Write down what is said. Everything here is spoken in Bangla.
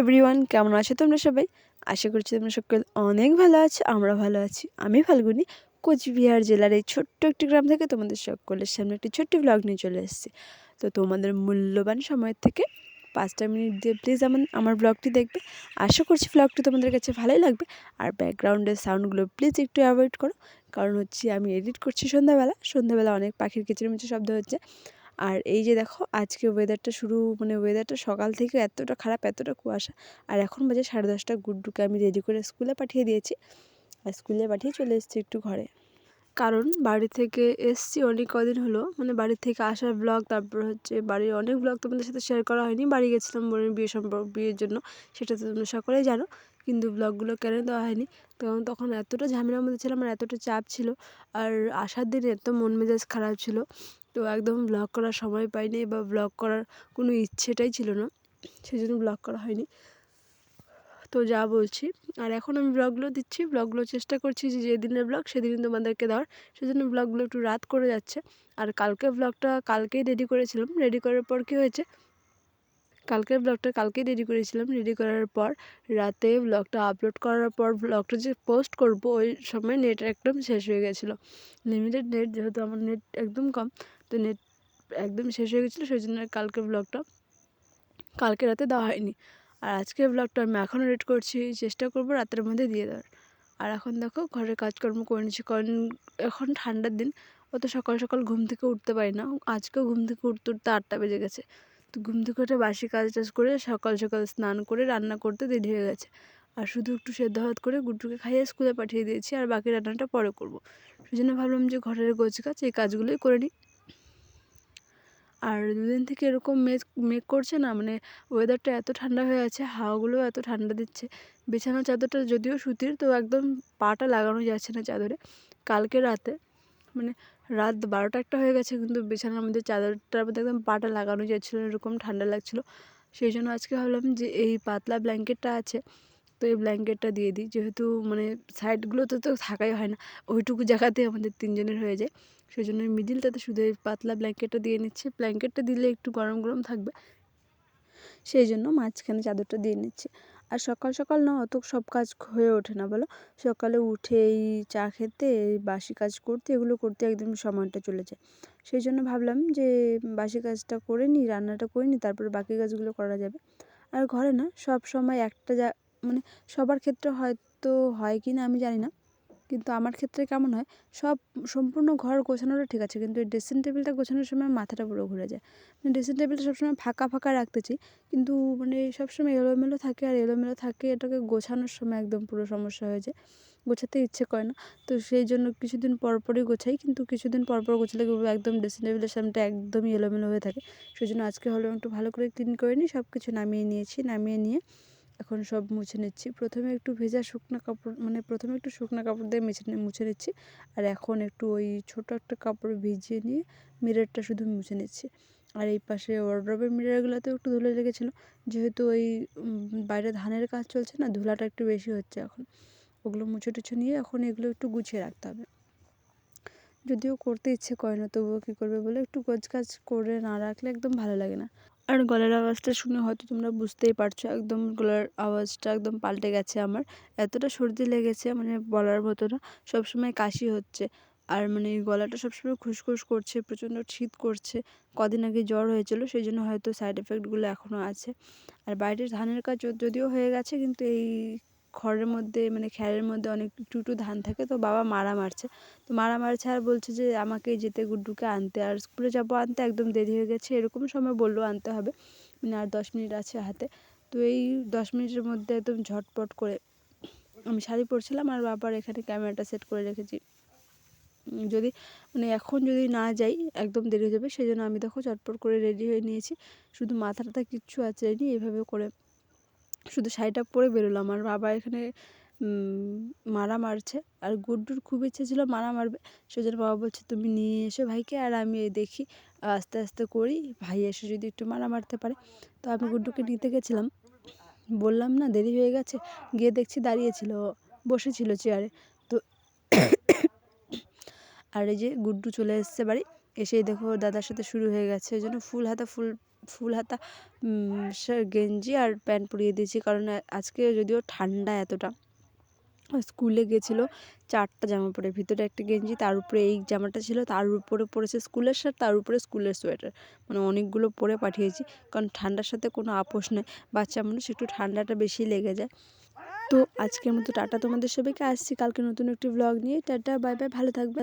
এভরিওয়ান কেমন আছো তোমরা সবাই? আশা করছি তোমরা সকল অনেক ভালো আছো, আমরা ভালো আছি। আমি ফাল্গুনি, কোচবিহার জেলার এই ছোট্ট একটি গ্রাম থেকে তোমাদের সকলের সামনে একটি ছোট্ট ব্লগ নিয়ে চলে এসেছি। তো তোমাদের মূল্যবান সময় থেকে পাঁচটা মিনিট দিয়ে প্লিজ আমার আমার ব্লগটি দেখবে। আশা করছি ব্লগটি তোমাদের কাছে ভালোই লাগবে। আর ব্যাকগ্রাউন্ডের সাউন্ডগুলো প্লিজ একটু অ্যাভয়েড করো। কারণ হচ্ছে আমি এডিট করছি সন্ধ্যাবেলা। সন্ধ্যাবেলা অনেক পাখির কিচিরমিচির শব্দ হচ্ছে। আর এই যে দেখো, আজকে ওয়েদারটা শুরু মানে ওয়েদারটা সকাল থেকে এতটা খারাপ, এতটা কুয়াশা। আর এখন বাজে সাড়ে দশটা, গুড্ডুকে আমি রেডি করে স্কুলে পাঠিয়ে দিয়েছি। আর স্কুলে পাঠিয়ে চলে এসেছি একটু ঘরে। কারণ বাড়ি থেকে এসছি অনেক কদিন হলো মানে বাড়ি থেকে আসার ব্লগ তারপর হচ্ছে বাড়ির অনেক ব্লগ তোমাদের সাথে শেয়ার করা হয়নি। বাড়ি গেছিলাম বোনের বিয়ে সম্পর্ক, বিয়ের জন্য, সেটা তো তোমরা সকলেই জানো। কিন্তু ব্লগগুলো কেন দেওয়া হয়নি। কারণ তখন এতটা ঝামেলার মধ্যে ছিলাম আর এতটা চাপ ছিল আর আসার দিনে এত মন মেজাজ খারাপ ছিল। তো একদম ব্লগ করার সময় পাইনি বা ব্লগ করার কোনো ইচ্ছেটাই ছিল না সেই জন্য ব্লগ করা হয়নি। তো যা বলছি। আর এখন আমি ব্লগগুলো দিচ্ছি, ব্লগগুলো চেষ্টা করছি যে যেদিনের ব্লগ সেদিনই তোমাদেরকে দেওয়ার, সেজন্য ব্লগগুলো একটু রাত করে যাচ্ছে। আর কালকে ব্লগটা কালকেই রেডি করেছিলাম। রেডি করার পর কী হয়েছে? কালকের ব্লগটা কালকেই রেডি করেছিলাম। রেডি করার পর রাতে ব্লগটা আপলোড করার পর ব্লগটা যে পোস্ট করব, ওই সময় নেট একদম শেষ হয়ে গেছিল। লিমিটেড নেট যেহেতু আমার নেট একদম কম, তো নেট একদম শেষ হয়ে গেছিল সেই জন্য কালকে ব্লগটা কালকে রাতে দেওয়া হয়নি। আর আজকের ব্লগটা আমি এখনও রেড করছি, চেষ্টা করব রাতের মধ্যে দিয়ে দেওয়ার। আর এখন দেখো ঘরের কাজকর্ম করে নিচ্ছি, কারণ এখন ঠান্ডার দিন, অত সকাল সকাল ঘুম থেকে উঠতে পারি না। আজকেও ঘুম থেকে উঠতে উঠতে আটটা বেজে গেছে। তো ঘুম থেকে উঠে বাসি কাজ টাজ করে সকাল সকাল স্নান করে রান্না করতে দেরি হয়ে গেছে। আর শুধু একটু সেদ্ধ ভাত করে গুড্ডুকে খাইয়ে স্কুলে পাঠিয়ে দিয়েছি আর বাকি রান্নাটা পরে করব। সেই জন্য ভাবলাম যে ঘরের গোছ কাজ এই কাজগুলোই করে নিই। আর দুদিন থেকে এরকম মেঘ মেঘ করছে না মানে ওয়েদারটা এত ঠান্ডা হয়ে আছে, হাওয়াগুলো এত ঠান্ডা দিচ্ছে। বিছানার চাদরটা যদিও সুতির, তো একদম পাটা লাগানো যাচ্ছে না চাদরে। কালকে রাতে মানে রাত বারোটা একটা হয়ে গেছে, কিন্তু বিছানার মধ্যে চাদরটার মধ্যে একদম পাটা লাগানো যাচ্ছিল এরকম ঠান্ডা লাগছিল। সেই জন্য আজকে ভাবলাম যে এই পাতলা ব্ল্যাঙ্কেটটা আছে, তো এই ব্ল্যাঙ্কেটটা দিয়ে দিই। যেহেতু মানে সাইডগুলোতে তো থাকাই হয় না, ওইটুকু জায়গাতে আমাদের তিনজনের হয়ে যায়। সেই জন্য মিডিলটাতে শুধু এই পাতলা ব্ল্যাঙ্কেটটা দিয়ে নিচ্ছি। ব্ল্যাঙ্কেটটা দিলে একটু গরম গরম থাকবে। সেই জন্য মাঝখানে চাদরটা দিয়ে নিচ্ছি। আর সকাল সকাল না অত সব কাজ হয়ে ওঠে না, বলো? সকালে উঠে এই চা খেতে এই বাসি কাজ করতে, এগুলো করতে একদম সময়টা চলে যায়। সেই জন্য ভাবলাম যে বাসি কাজটা করে নিই, রান্নাটা করে নিই, তারপরে বাকি কাজগুলো করা যাবে। আর ঘরে না সব সময় একটা যা মানে সবার ক্ষেত্রে হয়তো হয় কি না আমি জানি না। কিন্তু আমার ক্ষেত্রে কেমন হয়, সব সম্পূর্ণ ঘর গোছানোটা ঠিক আছে, কিন্তু এই ড্রেসিং টেবিলটা গোছানোর সময় মাথাটা পুরো ঘুরে যায়। মানে ড্রেসিং টেবিলটা সবসময় ফাঁকা ফাঁকা রাখতে চাই কিন্তু মানে সবসময় এলোমেলো থাকে আর এলোমেলো থাকে, এটাকে গোছানোর সময় একদম পুরো সমস্যা হয়ে যায়। গোছাতে ইচ্ছে করে না, তো সেই জন্য কিছুদিন পর পরই গোছাই, কিন্তু কিছুদিন পর পর গোছালে একদম ড্রেসিং টেবিলের সামনেটা একদমই এলোমেলো হয়ে থাকে। সেই জন্য আজকে হলো একটু ভালো করে ক্লিন করে নিই সব কিছু নামিয়ে নিয়েছি, নামিয়ে নিয়ে এখন সব মুছে নিচ্ছি। প্রথমে একটু ভেজা শুকনো কাপড় মানে প্রথমে একটু শুকনো কাপড় দিয়ে মুছে মুছে নিচ্ছি। আর এখন একটু ওই ছোটো একটা কাপড় ভিজিয়ে নিয়ে মিররটা শুধু মুছে নিচ্ছি। আর এই পাশে ওয়ার্ড্রবের মিররগুলোতেও একটু ধুলো লেগেছিলো। যেহেতু ওই বাইরে ধানের কাজ চলছে না, ধুলাটা একটু বেশি হচ্ছে এখন। ওগুলো মুছে টুছে নিয়ে এখন এগুলো একটু গুছিয়ে রাখতে হবে। যদিও করতে ইচ্ছে করে না, তবুও কী করবে বলে একটু গোছ কাজ করে না রাখলে একদম ভালো লাগে না। আর গলার আওয়াজটা শুনে হয়তো তোমরা বুঝতেই পারছ, একদম গলার আওয়াজটা একদম পাল্টে গেছে আমার। এতটা সর্দি লেগেছে মানে বলার মতো না, সবসময় কাশি হচ্ছে। আর মানে গলাটা সবসময় খুসখুস করছে, প্রচণ্ড শীত করছে। কদিন আগে জ্বর হয়েছিল, সেই জন্য হয়তো সাইড এফেক্টগুলো এখনও আছে। আর বাইরের ধানের কাজ যদিও হয়ে গেছে, কিন্তু এই খড়ের মধ্যে মানে খ্যারের মধ্যে অনেক টুটু ধান থাকে, তো বাবা মারা মারছে। তো মারা মারছে আর বলছে যে, আমাকে যেতে গুড্ডুকে আনতে, আর স্কুলে যাব আনতে একদম দেরি হয়ে গেছে। এরকম সময় বলল, আনতে হবে। মানে আর দশ মিনিট আছে হাতে। তো এই দশ মিনিটের মধ্যে একদম ঝটপট করে আমি শাড়ি পরছিলাম, আর বাবার এখানে ক্যামেরাটা সেট করে রেখেছি। যদি মানে এখন যদি না যাই, একদম দেরি হয়ে যাবে। সেই জন্য আমি দেখো চটপট করে রেডি হয়ে নিয়েছি। শুধু মাথা টাথা কিচ্ছু আছে নি এইভাবে করে শুধু শাড়িটা পরে বেরোলাম আর বাবা এখানে মারা মারছে। আর গুড্ডুর খুব ইচ্ছে ছিল মারা মারবে। সেজন্য বাবা বলছে, তুমি নিয়ে এসো ভাইকে আর আমি দেখি, আস্তে আস্তে করি। ভাই এসে যদি একটু মারা মারতে পারে। তো আমি গুড্ডুকে নিতে গেছিলাম। বললাম, না, দেরি হয়ে গেছে। গিয়ে দেখছি দাঁড়িয়েছিল, বসেছিল চেয়ারে। তো আর এই যে গুড্ডু চলে এসছে বাড়ি। এসেই দেখো দাদার সাথে শুরু হয়ে গেছে। ওই জন্য ফুল হাতে ফুল ফুল হাতা গেঞ্জি আর প্যান্ট পরিয়ে দিয়েছি। কারণ আজকে যদিও ঠান্ডা এতটা, স্কুলে গেছিল চারটা জামা পরে, ভিতরে একটা গেঞ্জি, তার উপরে এই জামাটা ছিল, তার উপরে পরেছে স্কুলের শার্ট তার উপরে স্কুলের সোয়েটার মানে অনেকগুলো পরে পাঠিয়েছি, কারণ ঠান্ডার সাথে কোনো আপোষ নেই। বাচ্চা মানুষ একটু ঠান্ডাটা বেশি লেগে যায়। তো আজকের মতো টাটা তোমাদের সবাইকে, আসছি কালকে নতুন একটি ব্লগ নিয়ে। টাটা বাই বাই ভালো থাকবে